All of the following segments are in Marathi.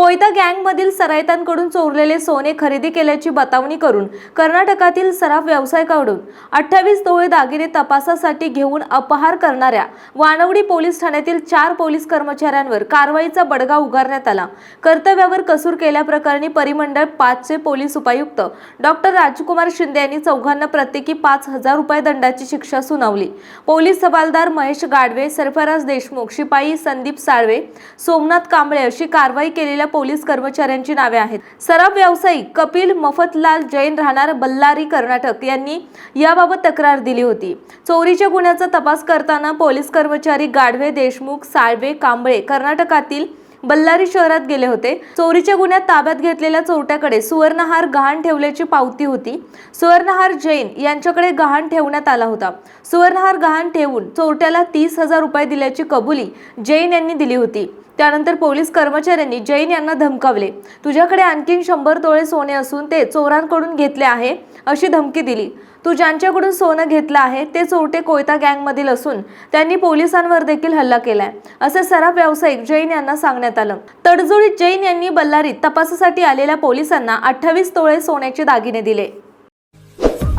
कोयता गँगमधील सराईतांकडून चोरलेले सोने खरेदी केल्याची बतावणी करून कर्नाटकातील सराफ व्यावसायिकाकडून अठ्ठावीस तोळे दागिने तपासासाठी घेऊन अपहार करणाऱ्या वानवडी पोलीस ठाण्यातील चार पोलीस कर्मचाऱ्यांवर कारवाईचा बडगा उगारण्यात आला. कर्तव्यावर कसूर केल्याप्रकरणी परिमंडळ पाचचे पोलीस उपायुक्त डॉक्टर राजकुमार शिंदे यांनी चौघांना प्रत्येकी पाच हजार रुपये दंडाची शिक्षा सुनावली. पोलीस हवालदार महेश गाडवे सरफराज देशमुख शिपाई संदीप साळवे सोमनाथ कांबळे अशी कारवाई केलेल्या पोलीस कर्मचाऱ्यांची नावे आहेत. सराफ व्यावसायिक कपिल मफतलाल जैन राहणार बल्लारी कर्नाटक. यांनी याबाबत तक्रार दिली होती. चोरीच्या गुन्ह्याचा तपास करताना पोलीस कर्मचारी गाढवे देशमुख साळवे कांबळे कर्नाटकातील बल्लारी शहरात गेले होते. चोरीच्या गुन्ह्यात ताब्यात घेतलेल्या चोरट्याकडे सुवर्णहार गहाण ठेवल्याची पावती होती. सुवर्णहार जैन यांच्याकडे गहाण ठेवण्यात आला होता. सुवर्णहार गहाण ठेवून चोरट्याला तीस हजार रुपये दिल्याची कबुली जैन यांनी दिली होती. त्यानंतर पोलीस कर्मचाऱ्यांनी जैन यांना धमकावले. तुझ्याकडे आणखीन शंभर तोळे सोने असून ते चोरांकडून घेतले आहे अशी धमकी दिली. तू ज्यांच्याकडून सोनं घेतलं आहे ते चोरटे कोयता गँगमधील असून त्यांनी पोलिसांवर देखील हल्ला केलाय असे सराफ व्यावसायिक जैन यांना सांगण्यात आलं. तडजोडीत जैन यांनी बल्लारीत तपासासाठी आलेल्या पोलिसांना अठ्ठावीस तोळे सोन्याचे दागिने दिले.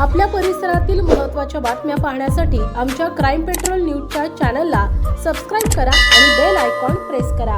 आपल्या परिसरातील महत्त्वाच्या बातम्या पाहण्यासाठी आमच्या क्राईम पेट्रोल न्यूजच्या चॅनलला सबस्क्राईब करा आणि बेल आयकॉन प्रेस करा.